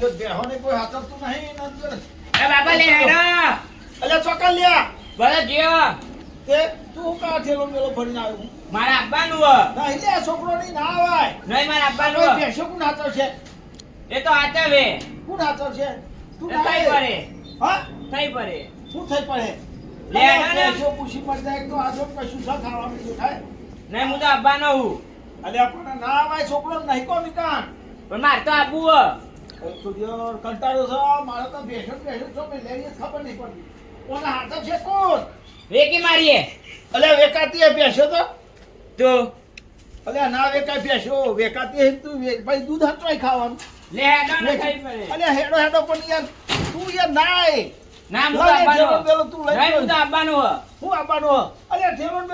દિયો બેહોને કોઈ હાચવતું નહીં ને દિયો ને. એ બાપા લે હેડો. અલ્યા ચોકન લ્યા ભલે જીઓ તે તું કા થેલો મેલો ભરીને આવ્યો મારે આપવાનું ના એટલે છોકરો નહીં ના આવાય. મારે કોણ એ તો આચવે કોણ હાચવશે તું ના થઈ પડે. હા? થઈ પડે. શું થઈ પડે? લે. બેસો પૂછી પડી જાય તો આ કશું ખાવાનું દેખાય નહીં હું તો આપવાનો હું. અલ્યા પણ ના આવાય છોકરો નહીં કો નિકાન પણ મારે તો એક દિયો કંટાળો છો મારે તો બેસો ને છો લેવી ખબર નહીં પડતી કોના હાચવશે કોણ? વેકી મારીએ. અલ્યા વેકાતી બેસો તો? તો? અલ્યા ના વેકાય બેસો વેકાતી તું ભાઈ દૂધ હટવાય ખાવાનું. લે હેડો ને થઈ પડે અલ્યા હેડો હેડો પણ યાર તું યાર નાય. ના આપવાનો તું લઈ નહીં હું તો જા. આપવાનું હો મને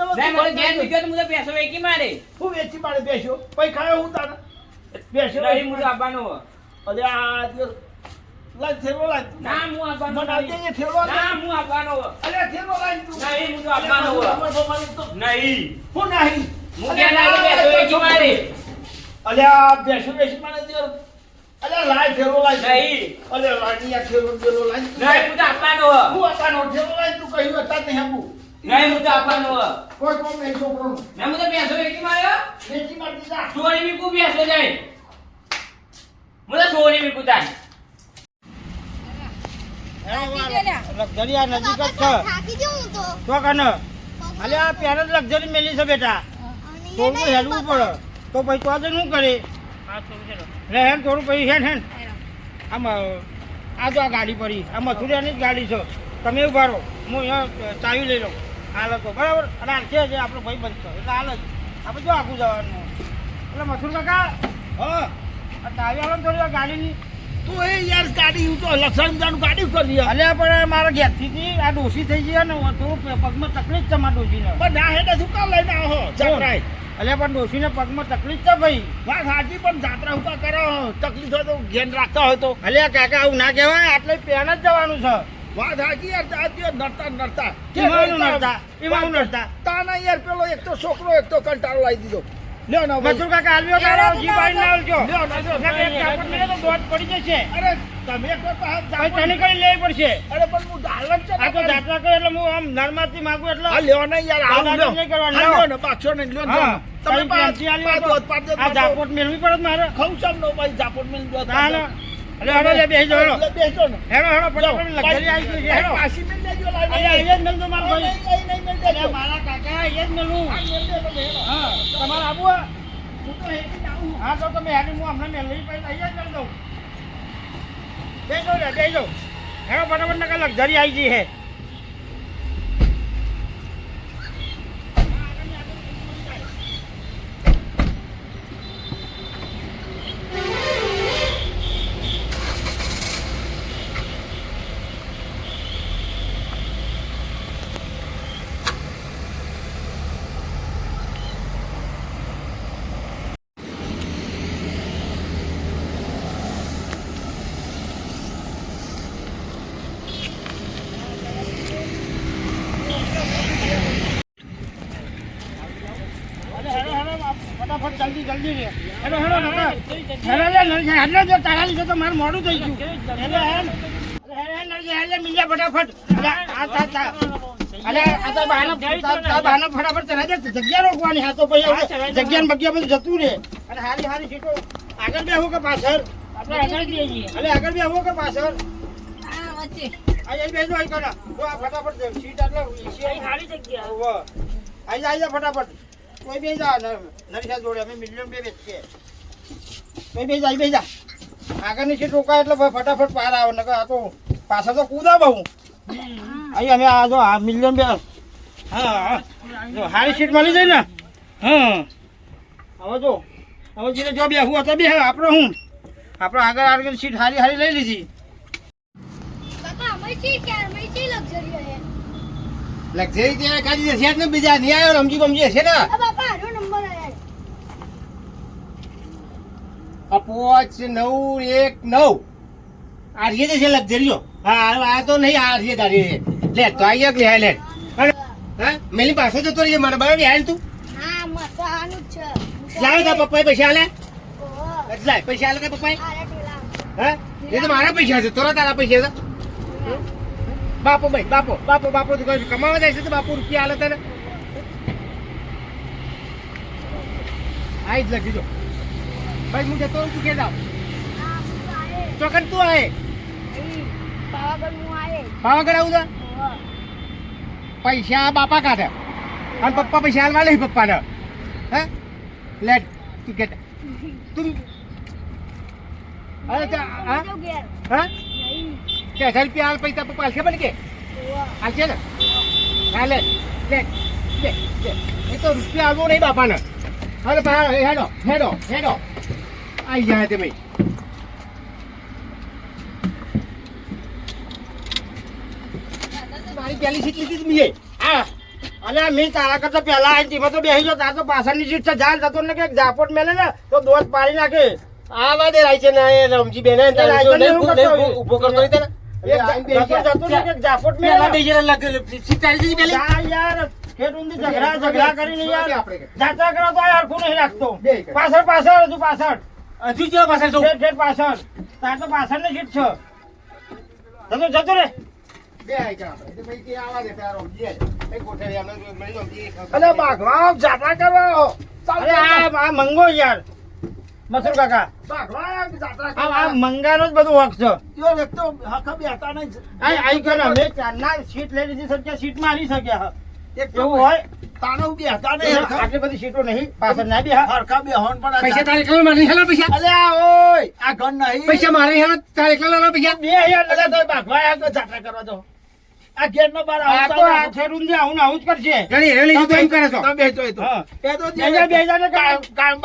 હું તો પૈસો વેકી મારે. હું વેચી મારે બેસ્યો પછી ખાયો હું આપવાનું અલ્યા આ દિવસ ઠેલો લાય તું. ના હું આપવાનું મને ઠેલો આપજે. ના હું આપવાનો અલ્યા ઠેલો લાય તું. નહીં હું તો આપવાનો નહીં હું નહીં ઘેર ના પૈસો વેકી મારે અલ્યા બેસો બેસી મને દિયો. અલ્યા લાય ઠેલો લાય નહીં અલ્યા ઠેલો બેલો લાય તું. નહીં હું તો આપવાનો હું આપવાનો ઠેલો લાય તું કહ્યું હતા નહીં આપું. નહીં હું તો આપવાનો કોઈ કોમ નહીં છોકરોનું. ના હું તો પૈસો વેકી માર્યો વેચી મારતી જા. સોની મીકુ પૈસો જાય હું તો સોની મીકુ તાય લક્ઝરી આ નજીક જ છે. તો. તો કને અલે આ પેર જ લક્ઝરી મેલી છે બેટા. થોડું હેડવું પડે. તો પછી તો આજે શું કરે? લે હેન થોડું પછી હેન હેન આમ આ જો આ ગાડી પડી. આ મથુરિયાની જ ગાડી છે. તમે ઊભા રહો. હું અહીંયા ચાવી લઈ લઉં. હાલ તો બરાબર? અને આ છે આપણો ભાઈ બંધ એટલે હાલ જ. આપણે જો આખું જવાનું. એટલે મથુર કાકા? હા. તું એ યાર ગાડી હું તો લક્ષણ ગાડી કરી અલ્યા પણ મારા ઘેરથી થી આ ડોસી થઈ ગઈ ને થોડું પગમાં તકલીફ છે મારા ડોસીને પણ ના હેડે શું કામ લઈને આવો? જાત્રાએ. અલ્યા પણ ડોસીને પગમાં તકલીફ છે ભાઈ. વાત સાચી પણ જાત્રા હું કરો? તકલીફ હોય તો ધ્યાન રાખતા હોય તો. અલ્યા કાકા આવું ના કહેવાય. આટલે પેન જ જવાનું છે. વાત સાચી યાર આ નડતા નડતા. એમાં નડતા? હું નડતા? તાના યાર પેલો એક તો છોકરો એક તો કંટાળો લાવી દીધો. લ્યો ના. મથુર કાકા આલ્યો તારો જી બાઈ ના આલજો લ્યો ના જો ના, એક કાપડ મેલે તો દોટ પડી જશે. અરે તમે એક વાર પાછા ભાઈ તને કઈ લેવી પડશે? અરે પણ હું ડાલન છે આ તો જાત્રા કરે એટલે હું આમ નરમાથી માંગુ એટલે આ લ્યો ને યાર આવ લ્યો. નહીં કરવાનું, લ્યો. ને પાછો ને લ્યો ને. તમે પાછો તો. પાછો. આ જાપોટ મેળવી પડે મારે. ખઉં છું નો ભાઈ જાપોટ મેં દો ના ના. અલે હેડો લે બેસી જાઓ હેડો એટલે બેસો ને હેડો હેડો ફટાફટ લક્ઝરી આવી ગઈ છે હેડો પાછી મેં દેજો લાવી અરે અહીંયા જ મેલ દો મારો ભાઈ. નહીં, નહીં, નહીં, દેજો. મારા કાકા અહીંયા જ મેલું. મેલ હેડો. હા તમારે આવું હું તો જ આવું. હા તો તમે હેડી હું હમણાં મેળવી પછી અહીંયા જ કરી દઉં. બેસો રે બેસો હેડો ફટાફટ નકર લક્ઝરી આવી ગઈ હે અરે હેડો હેડો ફટાફટ જલ્દી જલ્દી રે હેડો હેડો નકર હેડો લે નરસિંહ, હેડો જો તારા લીધે તો મારું મોડું થઈ ગયું અરે હેડ નરસિંહ, હેડ મિલ્યા ફટાફટ અરે આ તા ફટાફટ ચલાવી જગ્યા રોકવાની હા તો પછી જગ્યા ને બગ્યા બધું જતું રહે અને હારી હારી સીટો આગળ બેહવું કે પાછળ આપણે આગળ જઈએ અરે આગળ બેહવું કે પાછળ આ વચ્ચે અહીં બેસો અહીં કરો ફટાફટ. સીટ ઈસી હારી જગ્યા આઈ જા આઈ જા ફટાફટ કોઈ બે જા નરીસા જોડે અમે મિલિયન બે બેસીએ. કોઈ બે જા બે જા. આગળની સીટ રોકાય એટલે ફટાફટ પાર આવે નકર આ તો પાછા તો કૂદા બહુ. અહીં અમે આ જો આ મિલિયન બે હા હા. જો હારી સીટ મળી જાય ને? હા. હવે જો હવે જેને જો બેહવું હતા બે આપણો હું? આપણે આગળ આગળ સીટ હારી હારી લઈ લીધી. લક્ઝરી ત્યાં કાઢી દેશે બીજા નહીં આવ્યો રમજી બમજી હશે ને આ બાપા આનો નંબર હે આ પાંચ નવ એક નવ. આ રીએ છે લક્ઝરીઓ હા આ તો નહીં આ રીએ તારી રે લે તો આઈ એક લે. લે હા મેલી પાછો જતો રહીએ મારે બરાબર હાલ તું? હા મસ્ત આનું છે. લાવે તા પપ્પાએ પૈસા આલે લાય પૈસા આલે તા પપ્પાએ? હા? એ તો મારા પૈસા છે તોરા તારા પૈસા છે. બાપો ભાઈ બાપો બાપો બાપો તો કોઈ કમાવા જાય છે તો બાપુ રૂપિયા હાલે તને. આઈ જ લખી દો. ભાઈ હું જતો રહું, તું કે જાવ હા, હું આયે. ચોકન તું આય અહીં, પાવાગઢ હું આયે. પાવાગઢ આવું તો ઓહો. પૈસા બાપા કાઢે અને પપ્પા પૈસા હાલવા નહીં પપ્પાને હે લેટ તું કે તું અરે ચા હા હું ઘેર. હા નહીં. કે હજાર રૂપિયા હાલ પૈસા પપ્પા હાલશે મને કે ઓહો. હાલશે ને હા લે લે લે લે એ તો રૂપિયા હાલવો નહીં આઈ જાય તમે મારી પેલી સીટ લીધી હતી મેં. હા. અલ્યા મેં તારા કરતા પહેલા આવી તેમાં તો બેસી ગયો તાર તો પાછળની સીટ છે જાન જતો ને કે જાપોટ મેલે ને તો દોત પાડી નાખે. આ વાદે રાય છે ને એ રમજી બેન. ઊભો કરતો હોય. તને જણા ઝઘડા ઝઘડા કરીને યાર. જાત્રા કરો તો યાર હરખું નહીં રાખતો. પાછળ પાછળ હજુ પાછળ. હજુ કેવા પાસે પાછળ તાર તો પાછળની સીટ છે. જતો જતો રે. અલે બાઘવા જાત્રા કરવા અરે આ આ મંગો યાર. મસરૂ કાકા. આ આ મંગાનો જ બધું હક છે. યો એક તો હખા બેહતા નહીં. આઈ કે અમે ચારના સીટ લઈ લીધી શક્યા સીટમાં આવી શક્યા એવું હોય? તાનો બેહતા નહીં. આટલી બધી સીટો નહીં. પાછળ ના બેહા. હરખા બેહોન પણ આ પૈસા તારે એકલા મારે નહીં પૈસા? અલ્યા ઓય આ ઘર નહીં. પૈસા મારે હાલો તારે એકલા લાલો પૈસા? બે યાર અલ્યા તો બાગવા આ તો જાત્રા કરવા દો આ ઘેર નો બાર આ તો આ ખેડૂત આવું ને આવું જ કરશે હેરે તો એમ કરે છો? એ તો. હા. એ તો બેજા બેજા ને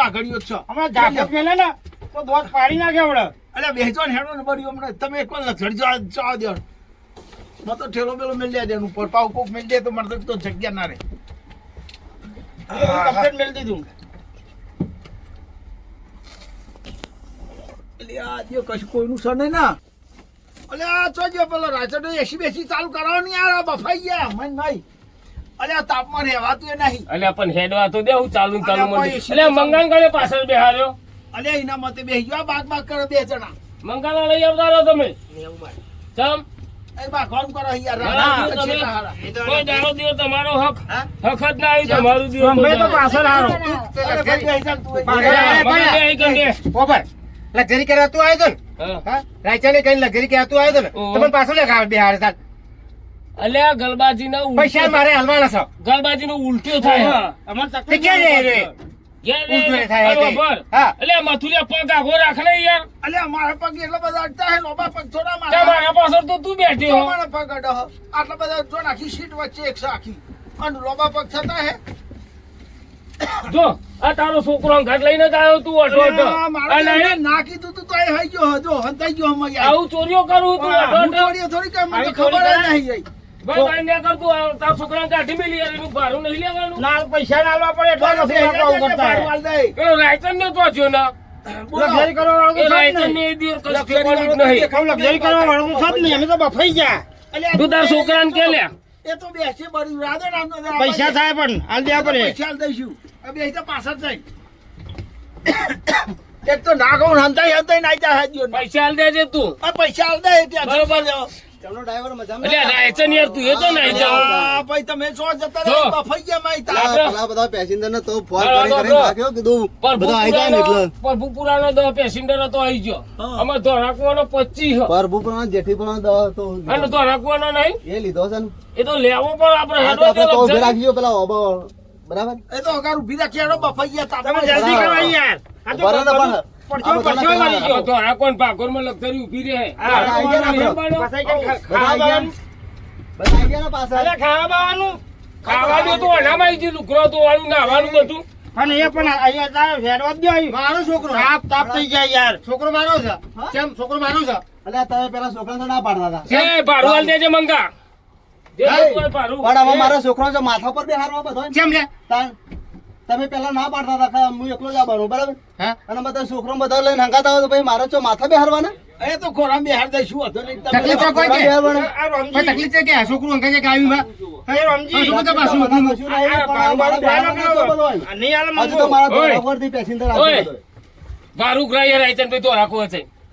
બાગડ્યો છો. હમણાં મેલે ને તો દોત પાડી નાખે હમણાં. અલ્યા બેચો ને હેડો ને બરી હમણાં. તમે એક વાર જવા જવા દો. મો તો ઠેલો બેલો મેલ દે દેનું પર પાવ કોક મેલ દે તો મને તો જગ્યા ના રહે. કમ્પ્લેટ મેળ દીધું એટલે આ જો કશું કોઈનું સર નહીં ના. અલે આ તો જો પેલો રાચડો એસી બેસી ચાલુ કરાવો યાર આ બફાઈ ગયા. મન ભાઈ અલ્યા તાપમાં રહેવાતું એ નહીં. અલ્યા પણ હેડવા તો દે હું ચાલુ ને ચાલુ મંગાન કરે પાછળ બેહાર્યો. અલ્યા એના મતે બેસી ગયો. આ બાગ બાગ કરે બે જણા. મંગાના લઈ આવતા રહો તમે. તમારો હક? હક જ ના આવ્યું તમારું દિયો પાછળ હારો. અરે ભાઈ બેસી જા તું એ. અરે, મંગા બે આઈ કરી દે. ઓબર લક્ઝરી કરવા તું આવ્યો તો ને? કઈ લક્ઝરી કરવા તું આવ્યો તો ને. તમને પાછો લે ખાવા બેહાડે તાર અલ્યા ગલબાજી ના પૈસા મારે હાલવાના છો. ગલબાજી નો ઉલટ્યો થાય અમારે તકલીફ ક્યાં જાય રે ઘેર રે. ઉલટું થાય અરે તે. બરાબર. હા. અલ્યા મથુરિયા પગ આઘો રાખ ને યાર અલ્યા મારા પગ એટલા બધા અડતા હે લોબા પગ થોડા ત્યાં મારા મારા પાછળ તો તું બેઠી જો હો મારા પગ અડો હો. આટલા બધા જો નાખી સીટ વચ્ચે એક આખી લોબા પગ થતા હે જો આ તારો છોકરો ઘર લઈને જ આવ્યો તું અઢો અઢો ના કીધું તું તો એ હઈ ગયો જો હંતાઈ ગયો આવું ચોરીઓ કરું તું અઢો અઢો થોડી કઈ મને ખબર? નહીં ભાઈ ને આપણે કે લે? એ તો બેસે બળી રાધે રામનો પૈસા થાય પણ હાલ દે પડે. પૈસા આલ દઈશું. હવે તો પાછળ જાય એક તો ના કહું હંતાઈ હંતાઈ નાઈ જાય પૈસા હાલ દેજે તું. આ પૈસા હાલ દે ત્યાં બરોબર. જાઓ. એટલે રાયચંદ યાર તું એ તો નહીં જાવ ભાઈ તમે છો જતા રહો બફાઈ ગયા માઈ તાર. પેલા બધા પેસેન્જર ને તો ફોન બરાબર, કરી રાખ્યો કીધું બધા આવી જાય ને એટલે. પરભુપુરાનો દસ પેસેન્જર હતો આવી ગયો. અમે ધોરાકવાનો તો અને ધોરાકવાનો નહીં? એ લીધો છે ને. એ તો લેવો પણ આપણે હેડો તો ઊભી પેલા ઓબો. બરાબર? એ તો અગાર ઊભી રાખી હેડો બફાઈ ગયા તમે જલ્દી કરો યાર. બરાબર. ભાગોરમાં ઊભી રહે? તો અનામાં લુકરો તો વાળું નાવાનું બધું. એ પણ અહીંયા તારે દો મારો છોકરો. તાપ તાપ થઈ જાય યાર. છોકરો મારો છે. કેમ? છોકરો મારો છે? એટલે તમે પેલા છોકરાને ના પાડતા હતા. એ દેજે મંગા. તું પણ હવે મારો છોકરો છે માથા પર બેહારવા બધો કેમ લે? તમે પેલા ના પાડતા હતા હું એકલો જ આવવાનું બરાબર? હા? અને બધા છોકરો બધા લઈને હંગાતા હોય તો ભાઈ મારે છો માથા બેહારવાના? એ તો ખોરામાં બેહાર. તકલીફ કોઈ કે તકલીફ છે કે? છોકરું છે કે માં?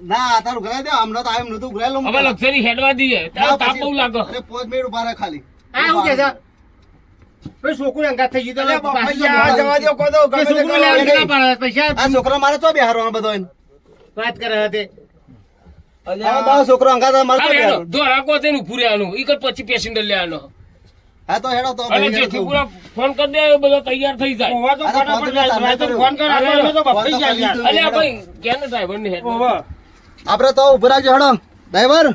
ના તારું ઘરે દે હમણાં તો આમ નતું ઘરે લઉં હવે લક્ઝરી હેડવા દઈએ. તાપ બહુ લાગે. પાંચ મિનિટ ઊભા ખાલી. આ કે ભાઈ છોકરું અંગાત થઈ ગયું તો પાછું બફૈયા જવા દો કહો દો કે ગમે તે છોકરું કરો. લેવા ના પૈસા આ છોકરો મારે ચો બેહારવાનો બધો વાત કરે હતી આ અલ્યા તારો છોકરો અંગાત મારે ચો હા હેડો બેહારવાનો? ધોરા કો તેનું ઉભું ઈ કર પછી પેસેન્જર લેવાનો હા તો હેડો તો ફોન કરી દે બધો તૈયાર થઈ જાય ઓવા તો અરે ફટાફટ ફોન તો જાય. તો કર્યો. ફોન કર્યો, અરે, મેં તો ફોન તો બફાઈ ગયા કરી યાર. દીધું. અલ્યા ભાઈ ક્યાં ડ્રાઈવર ને હેડ તો ઉભું રાખજો હેડો ડ્રાઈવર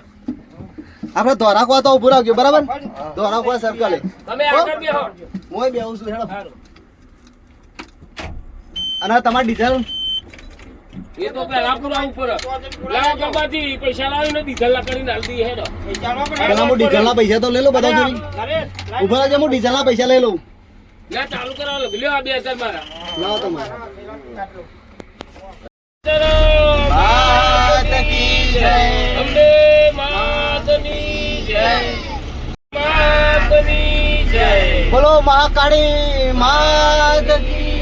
આપણે ધોરા કો તો ઉભું રાખજો બરાબર? ધોરા કો સર્કલે તમે આગળ બેહો. હું બેહું છું હેડો. અને તમારે ડીઝલ એ તો પેલા પૂરા ઉપર લાવ ગબાથી પૈસા લાવીને ડીઝલ કરીને હાલ દી હેડો. પેલા હું ડીઝલના પૈસા તો લઈ લો બધા જોડી. ઊભા રાખજો હું ડીઝલના પૈસા લઈ લઉં. લે ચાલુ કરાવો લ્યો આ 2000 મારા. લાવો તમારે. મહાકાળી માત કી.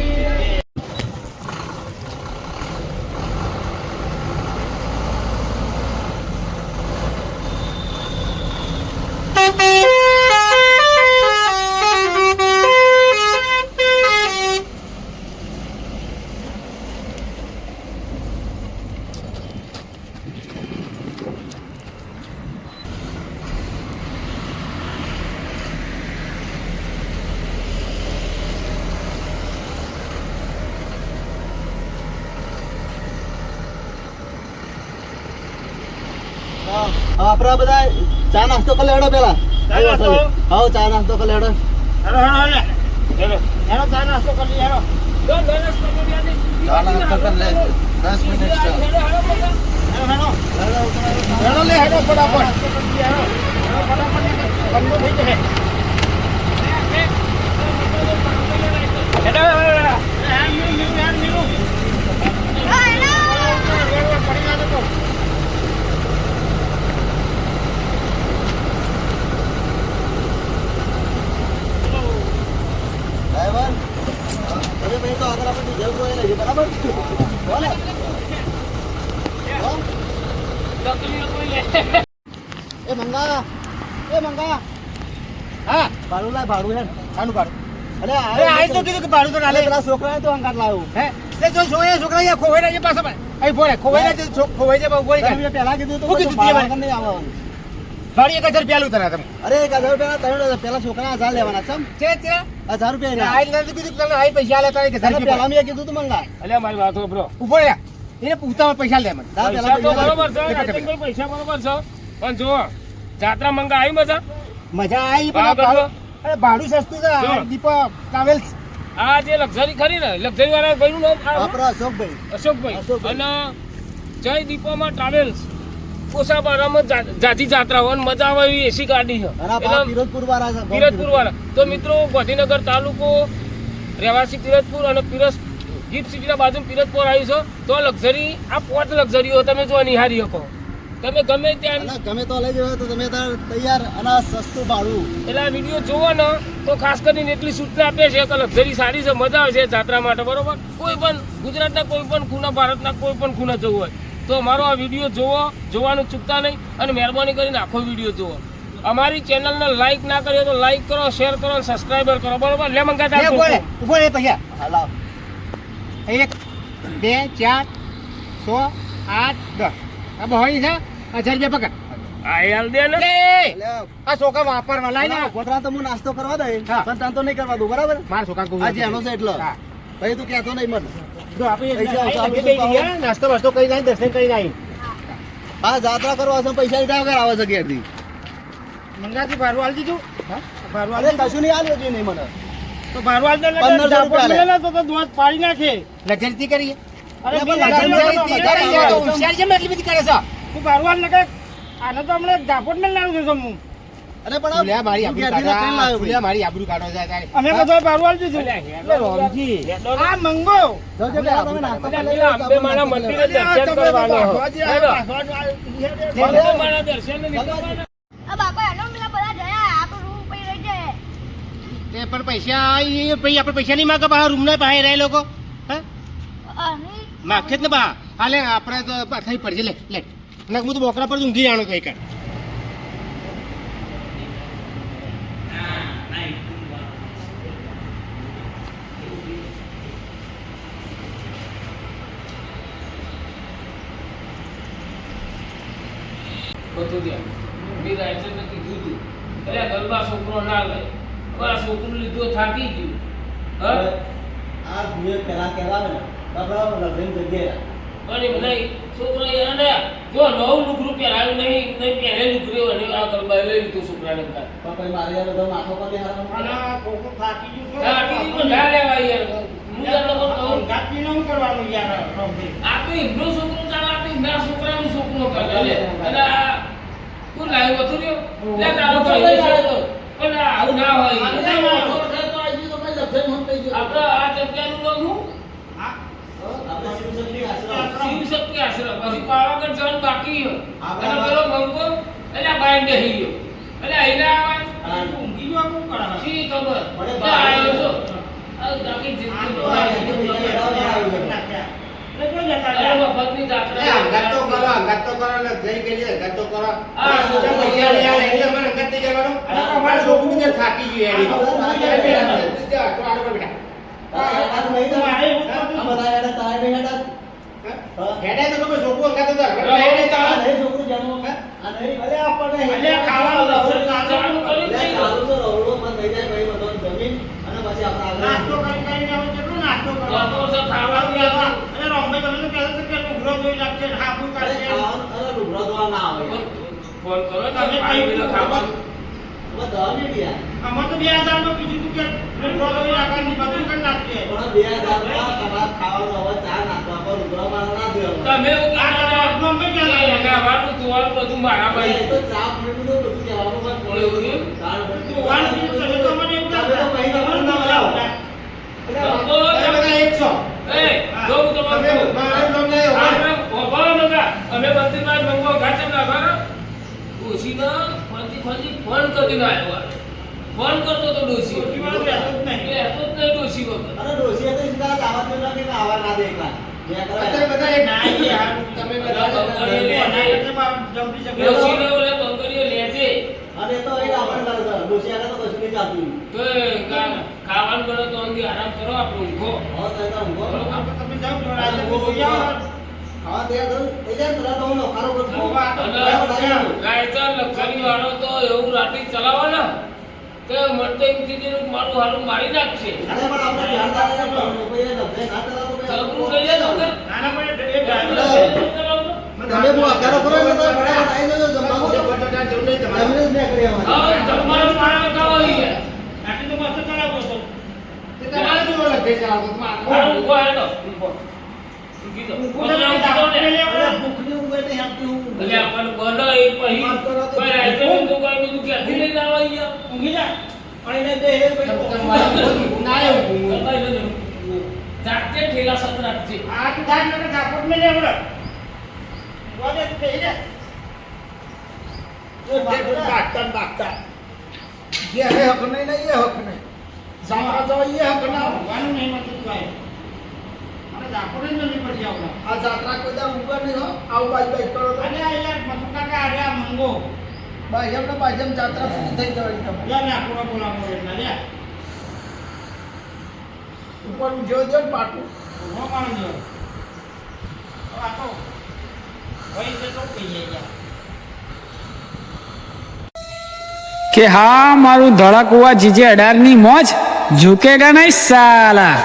હા, આપણા બધા લેવડો પેલા? હા ચા નાસ્તો કરી લેડો. ચા નાસ્તો કરી યાદ ચા નાસ્તો કરી લે. દસ મિનિટ હેડો લે, ફટાફટ. બંધ થઈ હેલો, હેલો. હા, મીરું, મીરું, યાર, મીરું. હેલો, પડી ના જતો. ડ્રાઈવર? હવે ભાઈ તો આગળ આપણે ડીઝલ કોઈ લઈએ બરાબર? બોલે. હો? લકડીઓ કોઈ લે એ મંગા એ મંગા. હા? ભાડું લાય ભાડું હે આનું ભાડું. અરે અરે તો કીધું કે ભાડું તો ના લે. પેલા છોકરાએ તો અંગાત લાવ્યું. હે? તે જો છોકરા છોકરા અહીંયા ખોવાઈ રહ્યા છે પાછા અહીં બોલે ખોવાઈ રહ્યા છે ખોવાઈ જાય બોલી તમે પેલા કીધું તો કીધું નહીં આવવાનું. ભાડી એક હજાર રૂપિયા તને તમે અરે એક હજાર રૂપિયા ત્રણ પેલા છોકરા હજાર લેવાના છે છે. હજાર રૂપિયા આ રહ્યા. નથી કીધું તમે અહીં પૈસા લેતા એક હજાર રૂપિયા. પેલા મેં કીધું તું મંગા અલ્યા મારી વાત બ્રો ઊભો રહ્યા એને પૂછતા પૈસા લે મને. બરોબર છે પૈસા બરોબર છે. પણ જો જાત્રા મંગા આવી મજા? મજા આવી પણ અરે ભાડું સસ્તું છે આ દીપક ટ્રાવેલ્સ. આ જે લક્ઝરી ખરી ને લક્ઝરી વાળા ભાઈનું નામ આપણા અશોકભાઈ. અશોકભાઈ. અને જય દીપોમાં ટ્રાવેલ્સ. કોસાબારામાં જાજી જાત્રા હોય મજા આવે એવી એસી ગાડી છે. પિરતપુર વાળા તો મિત્રો ગાંધીનગર તાલુકો રહેવાસી પિરતપુર અને પિરસ ગીત સિટીના બાજુ પિરતપુર આવ્યું છે. તો લક્ઝરી આ પોત લક્ઝરીઓ તમે જો નિહારી શકો. તમે ગમે ત્યાં ગમે તો લઈ જવો તો તમે તૈયાર અને સસ્તું ભાડું. એટલે આ વીડિયો જોવો ને તો ખાસ કરીને એટલી સૂચના આપે છે કે લક્ઝરી સારી છે મજા આવે છે જાત્રા માટે બરોબર? કોઈ પણ ગુજરાતના કોઈ પણ ખૂણા ભારતના કોઈ પણ ખૂણા જવું હોય. તો અમારો આ વીડિયો જોવો જોવાનું ચૂકતા નહીં અને મહેરબાની કરીને આખો વીડિયો જોવો. અમારી ચેનલને લાઈક ના કરીએ તો લાઈક કરો શેર કરો અને સબસ્ક્રાઈબર કરો. બરોબર? લે મંગા તા ઊભો રે ઊભો રે પૈસા હાલા. એક બે ચાર સો આઠ દસ. આ બહોળી છે? હજાર રૂપિયા પકડ. આ યાર દે ને. આ છોકરા વાપરવા લાઈ ને. ગોતરા તો હું નાસ્તો કરવા દે પણ તાન તો નહીં કરવા દઉં બરાબર? મારા છોકરા કહું આજે એનો છે એટલો. હા. ભાઈ તું કહેતો નહીં મને. કઈ નાસ્તો વાસ્તો કઈ દર્શન કરી નાખી હા જાત્રા કરવા છે પૈસા લીધા વગર આવે છે ઘેરથી મંગાથી ભાડું આલી દીધું? કશું નહીં નહીં મને. તો ને તો દોત પાડી નાખે. લગનથી કરીએ. અરે. હોશિયાર છે એટલી બધી કરે છે? તું આને તો હમણાં ને લાવું છું હું અરે પણ ફૂલ્યા મારી આબરૂ કાઢો મારી આબરૂ કાઢો જાય તારે. અમે બધો દીધું. એટલે રોમજી. આ મંગો. જો જો પેલા તમે નાસ્તો માના આપણે મંદિરે દર્શન કરવાનો. માના દર્શન નીકળવાના. આ બાપા હેલો પેલા બધા જયા આપણો રૂમ પઈ રહી જાય. તે પણ પૈસા એ પછી આપણે પૈસા નહીં માગે બહાર રૂમ ના પાસે રહે લોકો. હે? જ ને બા હાલે આપણે તો થઈ પડશે. લે લે. ના હું તો બોકરા પર ઊંઘી જાણો કઈ એક બધું ત્યાં મેં રાયચંદ કીધું હતું અરે ગલબા છોકરો ના લે. અમારા છોકરું લીધો થાકી ગયું. હા? આ ભૂએ પેલા કહેવાય ને આપણે લગ્ન જગ્યાએ. અને નહીં છોકરો એને જો નવું લુગડું પહેરાયું નહીં નહીં પહેરે લુગડ્યો અને આ ગલબા લઈ લીધું છોકરાને. પણ પછી મારે યાર બધો માથો પર અને છોકરું થાકી ગયું છે. થાકી ગયું ના લેવાય યાર. હું તને કહું. તો ઘાટીને કરવાનું યાર? આ તો એમનો છોકરો ચાલે આ તો છોકરાનું છોકરો કરે કોણ લાવ્યો હતું લ્યો? લે તારો છોકરો પણ આવું ના હોય. આપણે આ જગ્યાનું નામ શું? હા? શિવ શક્તિ આશ્રમ. પછી પાવાગઢ જવાનું બાકી છે. અને પેલો મંગો એટલે આ બાઈન બેસી ગયો. એટલે અહીં આવા ઊંઘી ગયો કોણ કરા શી ખબર? મને એટલે આવ્યો છો. આ બાકી જિંદગી તો બગાડી આ દીધી. નાખ્યા. એટલે કોઈ જતા રહ્યા. મફતની જાત્રા એ કરો અંગાત તો કરો ને જઈ ગઈ અંગાત તો કરો આ છોકરા પૈસા લઈ આવે એટલે અમારે અંગાત જવાનું અને અમારે છોકરું જે થાકી ગયું એની. જા, તો બેટા આ આ નહીં તો મારે એવું થતું. આ બધા યાર તારે નહીં હેડા. હેડે તો તમે છોકરું અંગાત તો હેડે તો. આ નહીં છોકરું જાણવું. આ નહીં. અલે આપણને અલે ખાવાનું લક્ષણ ચાલુ કરી લે, દઈ. તો રવડો બંધ થઈ જાય પછી બધો જમીન. અને પછી આપણે આગળ નાસ્તો કરી કરીને નાસ્તો તો કરવાનો? તો સર ખાવાનું અરે રમભાઈ તમે તો કહેતા હતા કે લુગડો જોઈ નાખશે ને હાફું કાઢશે. અરે લુગડો ધોવા ના આવે ફોન કરો તમે કઈ નહીં યાર. આમાં તો બે હજારમાં કીધું હતું કે લુગડો ધોઈ નાખવાનું બધું કરી નાખીએ. પણ બે હજારમાં તમારે ખાવાનું હવે ચા નાખવા પર લુગડો મારા ના ધોવા તમે રમભાઈ કહેતા કે લગાવવાનું ધોવાનું બધું મારા ભાઈ તો ચા પીવું તો બધું કહેવાનું પણ પડે કારણ તો મને એવું તમે ફોન કરતો તો ડોશી ડોશીવાળો રહેતો જ નહીં. એ હતો જ નહીં ડોશી વગર. અને ડોશીએ તો સીધા દાવત મેળવા કે આવા ના દે એકલા. બે બધા કરાય. બધા એક ના, એ યાર. તમે બધા બધા બંગડીઓ લે કોના છે. કરતા બા- જલ્દી શકે. ડોશીને ઓલે બંગડીઓ લે છે. અને એ તો એ આપણે કરે છે. ડોશી આગળ તો કશું નહીં ચાલતું. તો એ ખા- ખાવાનું બને તો અંગે આરામ કરો આપણે ઊંઘો હવે તો એ તો ઊંઘો. આ તો તમે જાઓ છે, જોઈ આવો. ખાવા તૈયાર થયું? થઈ જાય ને પેલા તો હું નોખારો કરું છું. હવે આ તો. રાયચા લક્ષરી વાળો તો એવું રાત્રિ ચલાવો ને કે મને તો એમ કીધું મારું હાલું મારી નાખશે અરે પણ આપણે ધ્યાન રાખીએ તો કોઈ એ લફડે ના ચલવું તો? નાના પણ એ ડ્રાઈવર ચલાવવું ચલાવવું. તમે બહુ અકારો કરો ને તો ફટાફટ આવી જજો જમવાનું. બટાટા જરૂર નહીં તમારે જમીને જ નહીં કરી આવવાની. હવે જમવાનું મારા ખાવા આવી ગયા. આટલી તો મસ્ત ચલાવો છો. તે તમારે જો લખે ચલાવતો તમારે હાલો, ઊભો હેડો. ઊભો. ઊંઘી જાઓ. મને ઊંઘી જાઓ ને. અરે ભૂખની ઊંઘ એટલે હેપતી ઊંઘ. એટલે એ પછી કોઈ રાયચા બીજું કોઈ બીજું ક્યાંથી લઈને આવવા અહીંયા? ઊંઘી જા. એને બે હેર ભાઈ કપાઈ લેજો. જાતે ઠેલા સત રાખજે. આ તું થાય ને તો ઝાપટ મેલે હમણાં. બોલે તું દે. એ બાકતા ને બાગતા. જે હે હક નહીં ને એ હક નહીં. જાત્રા જવા એ હક ના. ભગવાનનું નહીં મળતું ઝાપટ જ નથી પડી આવડે. આ જાત્રા કોઈ દાડો ઊંઘવા નહીં હો. આવું બાજ બાજ કરો તો. આ યાર મથુર કાકા અરે આ મંગો. બાજમ ને બાજમ જાત્રા પૂરી થઈ જવાની તમારી. યાર ને આપણો બોલાવો એટલે લે. ઉપર પાટું. આ તો ભાઈ તો કહીએ યાર. કે હા મારું ધડાકુવા જીજે અઢારની મોજ ઝૂકેગા નહીં સાલા